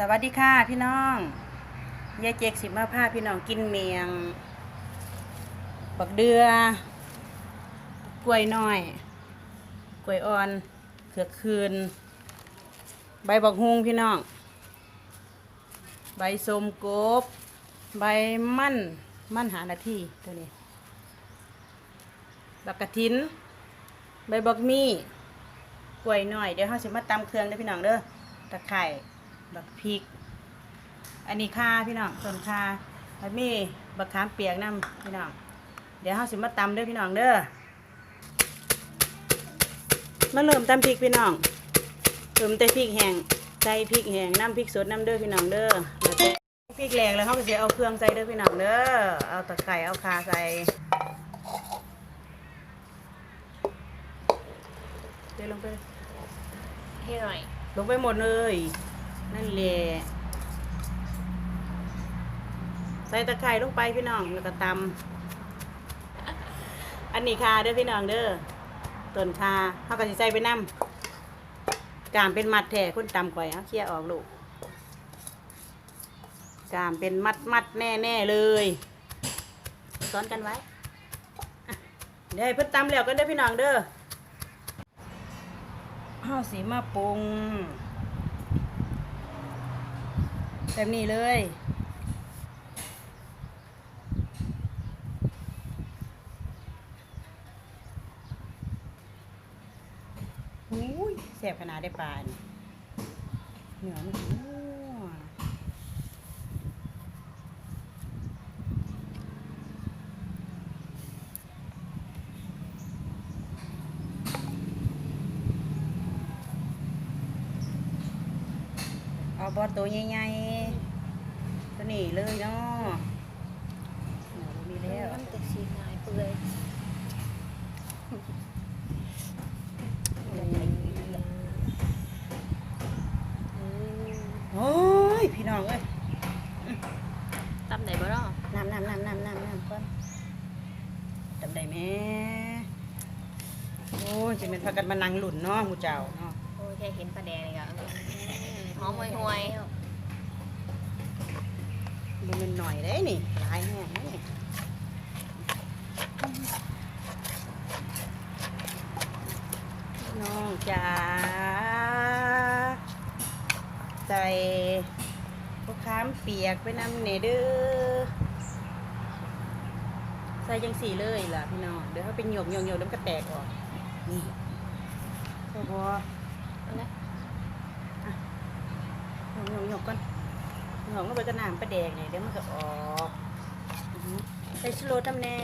สวัสดีค่ะพี่น้องยายเจกสิมาพาพี่น้องกินเมียง บักเดือกล้วยน้อย กล้วยอ่อนเขือคืน ใบบักฮุงพี่น้อง ใบสมกบ ใบมั่น มั่นหานาทีตัวนี้บักกะทิน ใบบักมี่กล้วยน้อย เดี๋ยวเราสิมาตำเครื่องเด้อพี่น้องเด้อตะไคร่ บักพริก อันนี้ข่าพี่น้องส่วนข่าแล้วมีบักขามเปียกน้ำพี่น้อง เดี๋ยวเราสิมาตำเด้อพี่น้องเด้อมาเริ่มตำพริกพี่น้องเริ่มแต่พริกแห้งใส่พริกแห้งน้ำพริกสดน้ำเด้อพี่น้องเด้อแล้วแต่พริกแหลกแล้วเขาก็จะเอาเครื่องใส่เด้อพี่น้องเด้อเอาตะไคร่เอาข่าใส่เดี๋ยวลงไปให้หน่อยลงไปหมดเลย นั่นแหละใส่ตะไคร้ลงไปพี่น้องแล้วก็ตำอันนี้คาเด้อพี่น้องเด้อต้นคาเขาก็สิใส่ไปน้ำกามเป็นมัดแท้คนตำก่อยเอาเคลียออกลูกกามเป็นมัดมัดแน่แน่เลยซ้อนกันไว้เดี๋ยวให้เพิ่นตำแล้วกันเด้อพี่น้องเด้อข้าวสีมาปรุง แบบนี้เลย อุ้ยแสบขนาดได้ปลานเหนียวมันเอาบอตัวใหญ่ๆตัวนี้เลยเนาะเหนียวมีแล้ว มันจะสีหายเปื่อย โอ้ย พี่ น้องเอ้ยตำไหนบ้างน้ำน้ำน้ำน้ำน้ำน้ำก่อนจำได้ไหมโอ้ยจะเป็นพากันมานั่งหลุ่นเนาะหมูเจ้าเนาะโอ้ยแค่เห็นปลาแดงเลยก็หอมห่วยห่วยดูเป็นหน่อยได้นี่หลายแห้งนี่น้องจ๋าใส่ พวกค้ามเปียกไปนำเนเด้อใส่จังสีเลยล่ะพี่น้องเดี๋ยวเขาเป็นหยกหยกหยกแล้วก็แตกออกนี่พอพอเอาละหยกหยกหยกก่อนหยกลงไปกระน้ำปแดกเนี่ยเดี๋ยวมันก็ออกใส่ชโลตำแน่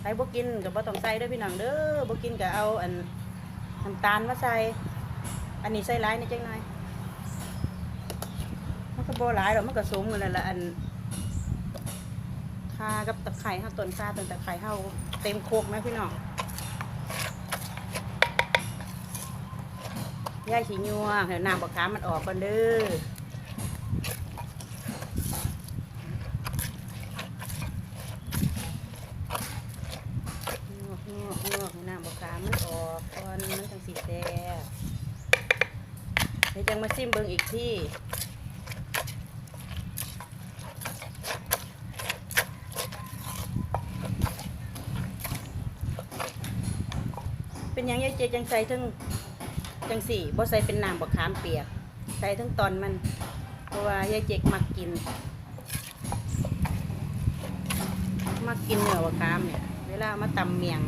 ใครบ่กินก็บ่ต้องใส่ด้อพี่น้องเด้อบกินก็เอาอันน้ำตาลมาใส่อันนี้ใส่หลายนิดจังหน่อย บ่หลายเรอกมันก็สมกันแล้วละอันคากับตะไคร้เฮาต้นคาต้นตะไคร้เฮาเต็มโคกไหมพี่น้องย่ายขี้ยัวเดี๋ยวน้ำบักขามมันออกก่อนเด้องวกงวกงวกให้น้ำบักขามมันออกก่อนมันจังสิแซ่บเดี๋ยวจังมาซิมเบิ่งอีกที่ เป็นหยังยายเจจังใส่ทั้งจังสี่บ่ใส่เป็นน้ำบักขามเปียก ใส่ทั้งตอนมัน เพราะว่ายายเจมักกิน มักกินเนื้อบักขามเนี่ย เวลามาตำเมียง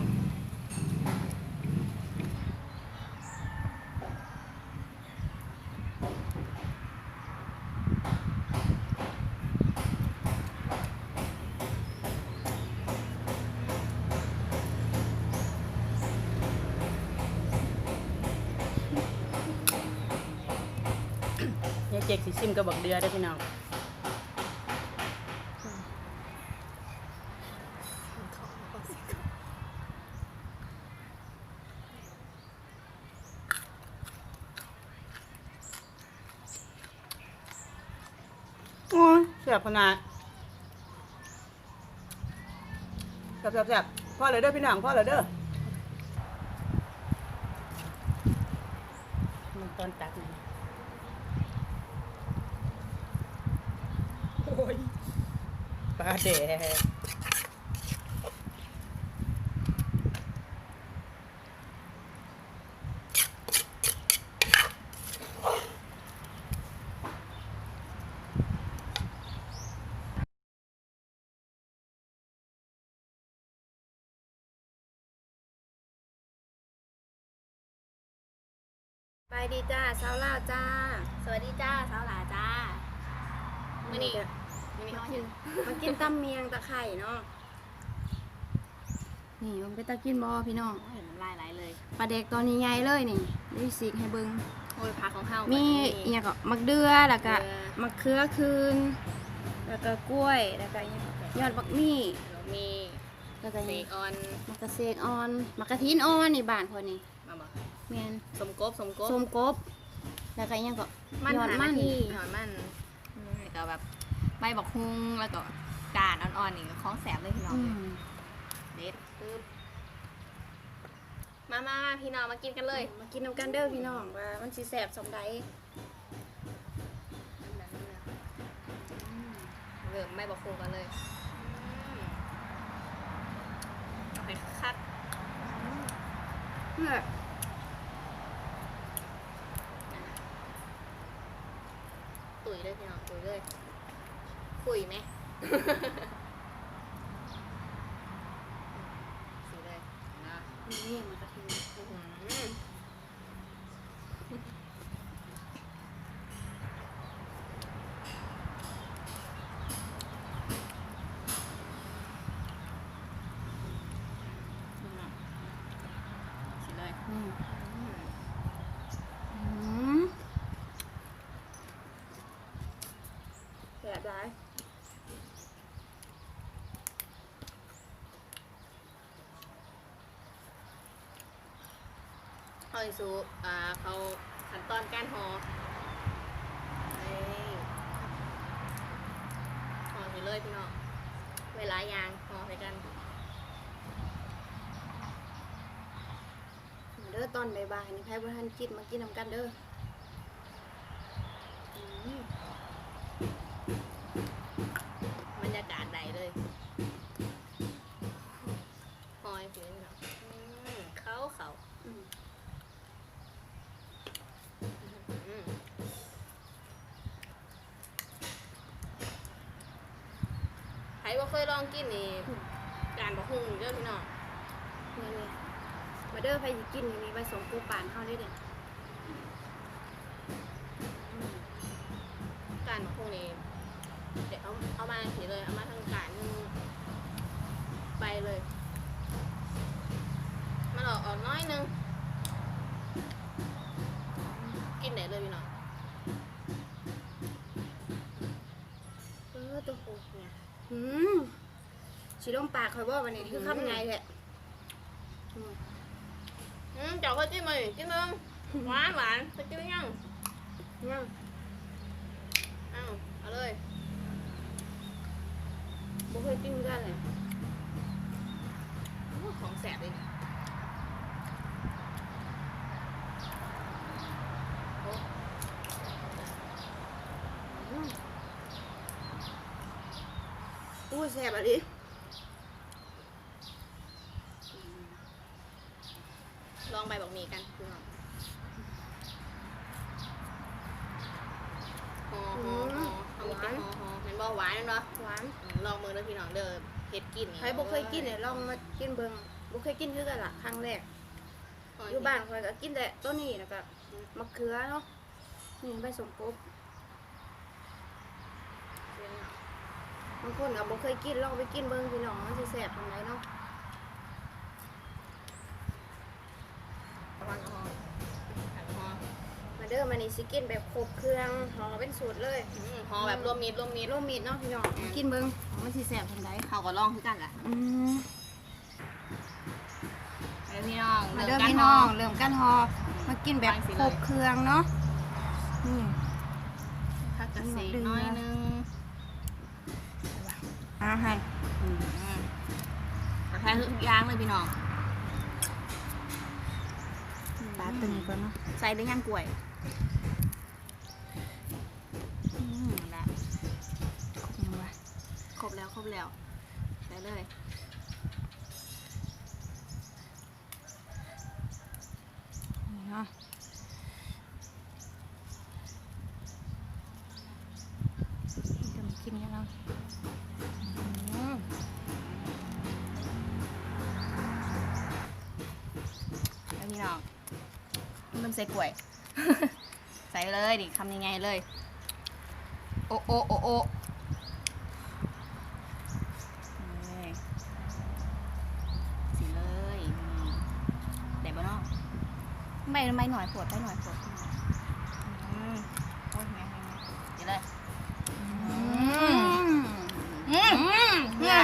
เจกสิซิมกับบักเดือได้พี่น้องโอ้ยเสียบขนาดแซ่บแซ่บแซ่บพ่อเลยเด้อพี่น้องพ่อเลยเด้อมันตอนตักหน่อย ลาแดกไปดีจ้าเช้าล่าจ้า สวัสดีจ้าสาวหลาจ้ามื้อนี้ มื้อนี้มาเขากิเห็นนมากินตำเมียงตะไคร่เนาะนี่มันไปตะกินบอพี่น้องเห็นน้ำลายไหลเลยปลาเด็กตอนนี้ใหญ่เลยนี่ดิสิกให้เบิงโอ้ยพักของเฮามีมีอหย่างก็มักเดือแล้วก็เดือมะเขือคืน แล้วก็กล้วยแล้วก็อหยังยอดบักมี่มีแล้วก็อหเซยังกออนมะกระเซกอ่อนมะกระทินอ่อนนี่บ้านคนนี่มาบอกแม่นสมกบสมกบส้มกบแล้วก็อหยังก็มันยอดหามันที่หอนมันอืมแล้วก็แบบใบบอกฮุงแล้วก็กาดอ่อนๆนี่ก็ของแสบเลยพี่น้องอืเลยมเด็ดปึ๊บมามามาพี่น้องมากินกันเลย มากินน้ำกันเด้อพี่น้องว่ามันสิแซ่บสมใดเริ่มไม่บอกครูกันเลยเอาไปคัดเพื่อตุ๋ยเลยพี่น้องตุ๋ยเลย คุยไหม สีเลยนะ นี่มะกระทิน อื้อหือสีเลย อืม อืม อืมแซ่บหลาย เขาอิซูอ่าเขาขั้นตอนการห่อห่อไปเลยพี่น้องเวลายางห่อใส่กันเด้อตอนบ่ายๆนี่ใครบ่ทันกินมากินน้ำกันเด้อม บรรยากาศใดเลยหอยผิวนี่เนาะอืมเขาเขา อืม อืมใครว่า เคยลองกินนี่การบอกหุ่งเด้อพี่น้องนี่นี่มาเด้อใครสิกินนี่มีใบสมปูปานเฮาได้เด้ออืมการบอกหุ่งนี่เดี๋ยวเอาเอามาสีเลยเอามาทางการนึงไปเลยมันออกออกน้อยนึงกินได้เลยพี่น้อง เออตัวโหเนี่ยอืม สิลงปากข่อยบ่วันนี้คือคำไงแหละอืมอืมเจ้าเคยกินไหมกินเบิ่งหวานหวานเคยกินหรือยังยังอ้าวเอาเลยบ่เคยกินกันเลยโอ้ของแสบเลยโอ้ อืมอู้แซ่บอะดิ ลองใบบอกหมีกันคือน้องหอหอหอเอามีเป็นหอหอเห็น บ่หวานนั่นบ่หวานอืมลองมือเด้อพี่น้องเด้อเฮ็ดกินนี่ใครบ่เคยกินเนี่ยลองมากินเบิ่งบ่เคยกินคือกันล่ะครั้งแรก โอ้อยู่บ้านข่อยก็กินแต่ตัวนี้แล้วก็มะเขือเนาะนี่ใบสมกบเสียงเนาะบางคนก็บ่เคยกินลองไปกินเบิ่งพี่น้องมันสิแซ่บปานใดเนาะ ระวังหอหันหอ มาเด้อมานี่สิกินแบบครบเครื่องห่อเป็นสูตรเลยอืมหอแบบรวมมิตรรวมมิตรโลมีดเนาะพี่น้องมากินเบิ่งมันสิแซ่บปานใดเขาก็ลองคือกันล่ะอืมเด้อพี่น้องมาเด้อริ่พี่กัน้องหเริ่มกันห่อมากินแบบครบเครื่องเนาะนี่ผักกระเซกน้อยนึงอ่าให้อืมกระแทกทุกอย่างเลยพี่น้องตาตึงก่อนเนาะใส่ได้ยังกล้วย อืมนั่นแหละยังวะครบแล้วแล้วครบแล้วใส่เลยนี่เนาะจะมากินกันเนาะอืมแล้วพี่น้องมันใส่กล้วยใส่ เลยนี่ทำยังไงเลย โอโอโอโอสิเลยนี่เด็ดบ้านาะไม่ไม่หน่อยปวดไปหน่อยปวดอืมโอ้ยไงไงไงเดี๋ยวเลยอืมอืมอืมเนี่ย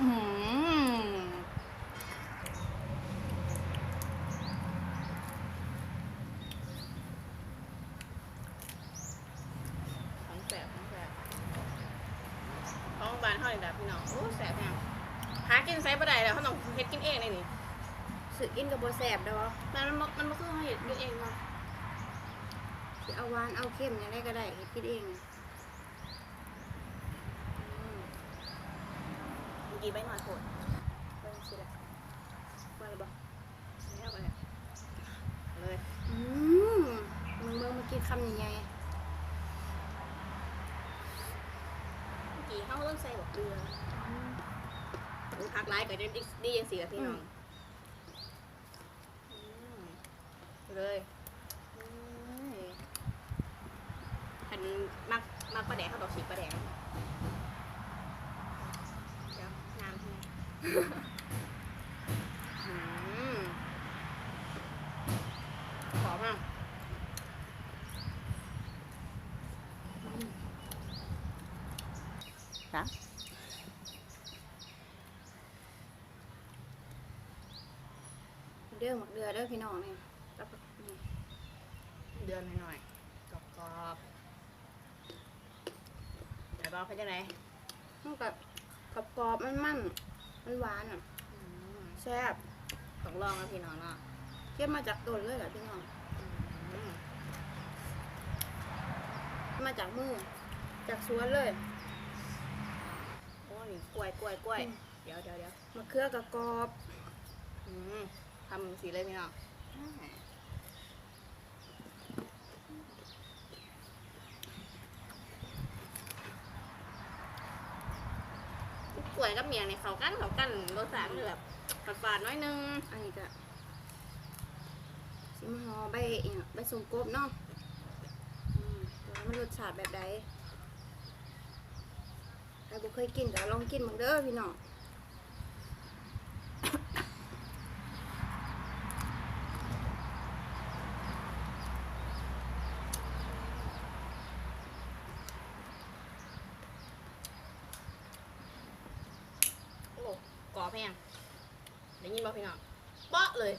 อืม ของแสบของแสบของบานเท่าไหร่แบบพี่น้องโอ้แสบแฮงหากินไซบ่ได้แล้วเขาต้องเฮ็ดกินเองเลยนี่ สึกกินกับโบแสบดอก มันมันมันมันคือเขาเฮ็ดกินเองเนาะ สิเอาหวานเอาเค็มอ ย่างไรก็ได้เฮ็ดกินเองอืมเมื่อกี้ใบหน่อยโผล่ไปสิละมาเลยบอกแล้วไปเลยเลยอืมมึงเมื่อมากินคำใหญ่เมื่อกี้เขาเริ่มใส่บอกเกลือพักไลฟ์กับเดนดียังสีกับพี่น้องอืมเลยอืมหั นมักมักปลาแดงเขาบอกฉีกปลาแดงเดี๋ยวน้ำใช่ไหมอืมหอมมากนะๆเด้อหมักเดือเด้อพี่น้องเนี่ยกับนี่เดือนหน่อยๆกรอบกรอบๆแต่บ อกเขาจะไหนมันกับกรอบๆมันมันมันหวานอะอืมแซ่บต้องลองนะพี่น้องเนาะเก็บมาจากต้นเลยเหรอพี่น้องอืมมาจากมือจากสวนเลยโอ้ยกล้วยกล้วยกล้วยเดี๋ยวเดี๋ยวเดี๋ยวมะเขือกับกรอบอืมทำสีเลยพี่น้องกล้วยกับ เมียงเนี่ยเขากันเขากันรสชาติมันแบบฝาดๆน้อยนึงอันนี้ก็สิมหอใบอหย่างใบสมกบเนาะอืมว่ามันรสชาติแบบใดใครบ่เคยกินก็ลองกินมึงเด้อพี่น้อง โอ้กรอบ แพงได้ยินบ่พี่น้องเปาะเลย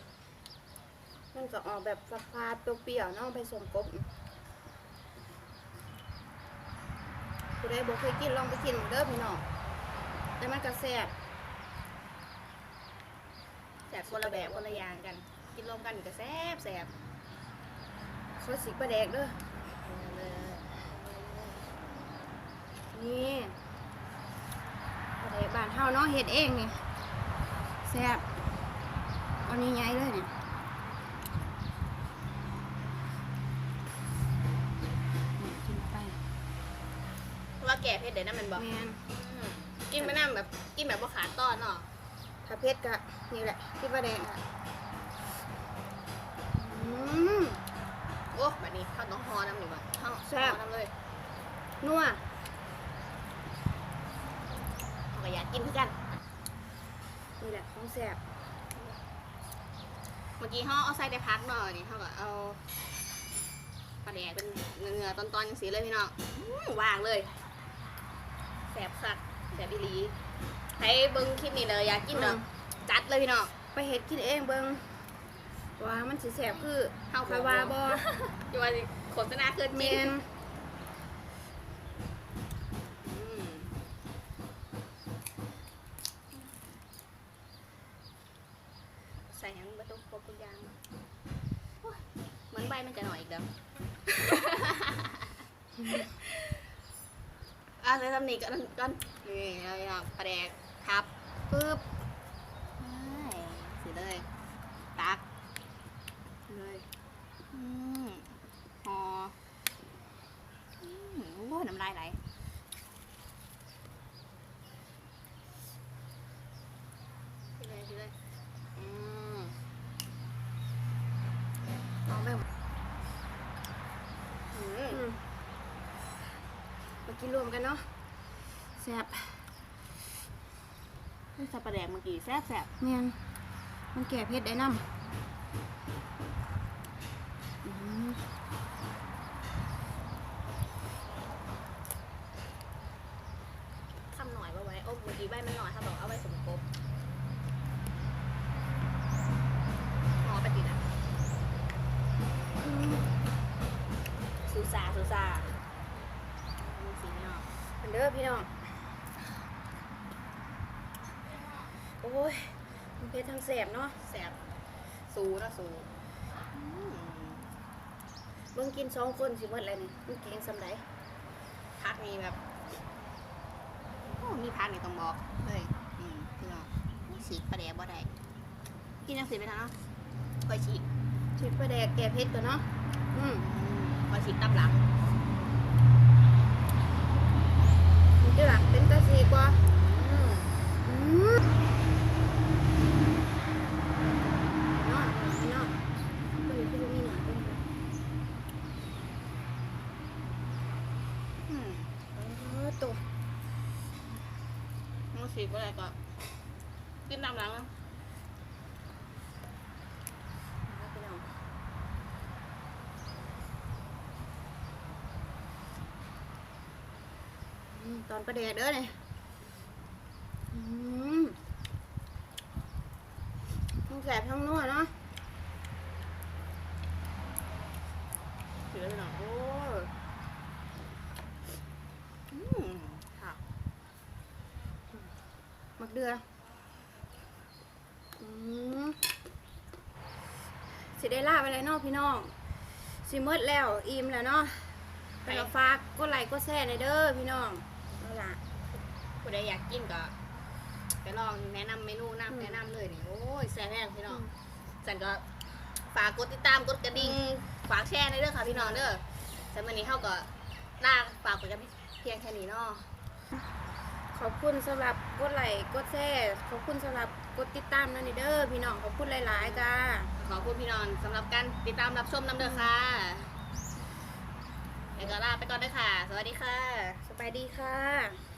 มันก็ออกแบบฟาดๆเปรี้ยวๆเนาะใบสมกบผู้ใดบ่เคยกินลองไปกินมึงเด้อพี่น้องแต่มันก็แซ่บแต่คนละแบบคนละอย่างกัน กินรวมกันก็แซ่บแซ่บเขาสิปลาแดกเด้อเลยนี่ปลาแดกบ้านเฮาเนาะเฮ็ดเองนี่ แซ่บเอานี้ใหญ่เลยนี่นี่กินไปว่าแก่เพชรเดี๋ยวนั้นมันบอกแม่นกินไปนั่งแบบกินแบบว่าขาดตอนเนาะถ้าเผ็ดก็นี่แหละที่ปลาแดกอะอืมโอ้แบบนี้ข้าวต้องฮอน้ำหนึ่งว่ะข้าวแซ่บฮอน้ำเลยนัวเขาก็อยากกินคือกัน นี่แหละของแซ่บเมื่อกี้เขาเอาใส่แต่พักหน่อยนี่เขาก็เอาปลาแดกเป็นเนื้อๆตอนๆอย่างสีเลยพี่น้องอื้อวางเลยแสบสักแสบอีหลีใครเบิ้งคลิปนี้เลยอยากกินเนาะจัดเลยพี่น้องไปเฮ็ดกินเองเบิ่งว่ามันสิแซ่บคือเฮาคอยว่าบ่อยู่ว่าสิโฆษณาเกินจแมริงน อืมใส่หยังประตูครบทุกอย่างโอ้ยเหมือนใบ มันจะหน่อยอีกแล้วออะใส่ตำหนิกันก่อนนี่เราอยากประแดกครับปึ๊บได้สิเลย ตัก เลยอืมหออืมโอ้ยน้ำลายไหลสิเลยสิเลยอืมเอาแบบอือืมมมากินรวมกันเนาะแซ่บนี่ใส่ประแดกเมื่อกี้แซ่บแซ่บแม่นมันแก่เผ็ดได้นำอืมคำหน่อยว่าไว้โอ้เมื่อกี้ใบมันหน่อยค่ะบอกเอาไว้สมกบหอไปติดอะอืมซูซาซูซาดูสีไม่ออกอันเด้อพี่น้อง โอ้ ยมันเผ็ดทั้งแสบเนาะแซ่บซูนะซูอืมเบิ่งกินสองคนสิหมดเลยนี่มันเก่งสำไรพักนี้แบบโอ้มีพักนี่ต้องบอกเฮ้ยอืมพี่น้องนี่ฉีกประเดี๋ยวบ่ได้กินยังสีไปทางเนาะคอยฉีกชิดปลาแดกแก่เผ็ดตัวเนาะอืมอืมคอยฉีกตับหลังมันจะหลักเป็นตาสีกว่าอืม อืมเนาะเนาะตัวนี้คือบ่มีหนาตัวนี้ อืม เออตัว มันฉีกบ่ได้ก็กินตับหลังนะ เอาพี่น้องอืม ตอนประเดกเด้อเนี่ยทั้งแสบทั้งนัวเนาะเสือไปหน่อยโอ้ยอืมค่ะมักเดืออืมสิได้ลาไปเลยเนาะพี่น้องสิหมดแล้วอิ่มแล้วเนาะไปเราฝากกดไลค์กดแชร์ในเด้อพี่น้อง ล่ะผู้ใดอยากกินก็ไปลองแนะนำเมนูนำแนะนำเลยนี่โอ้ยแซ่บแน่พี่น้องจันก็ฝากกดติดตามกดกระดิ่งฝากแชร์ในเด้อค่ะพี่น้องเด้อแต่วันนี้เขาก็ลาฝากไปกันเพียงแค่นี้เนาะขอบคุณสำหรับกดไลค์กดแชร์ขอบคุณสำหรับกดติดตามนั่นนี่เด้อพี่น้องขอบคุณหลายๆจ้า ขอบคุณพี่น้องสำหรับการติดตามรับชมน้ำเด้อค่ะ แล้วก็ลาไปก่อนด้อค่ะสวัสดีค่ะ สบายดีค่ะ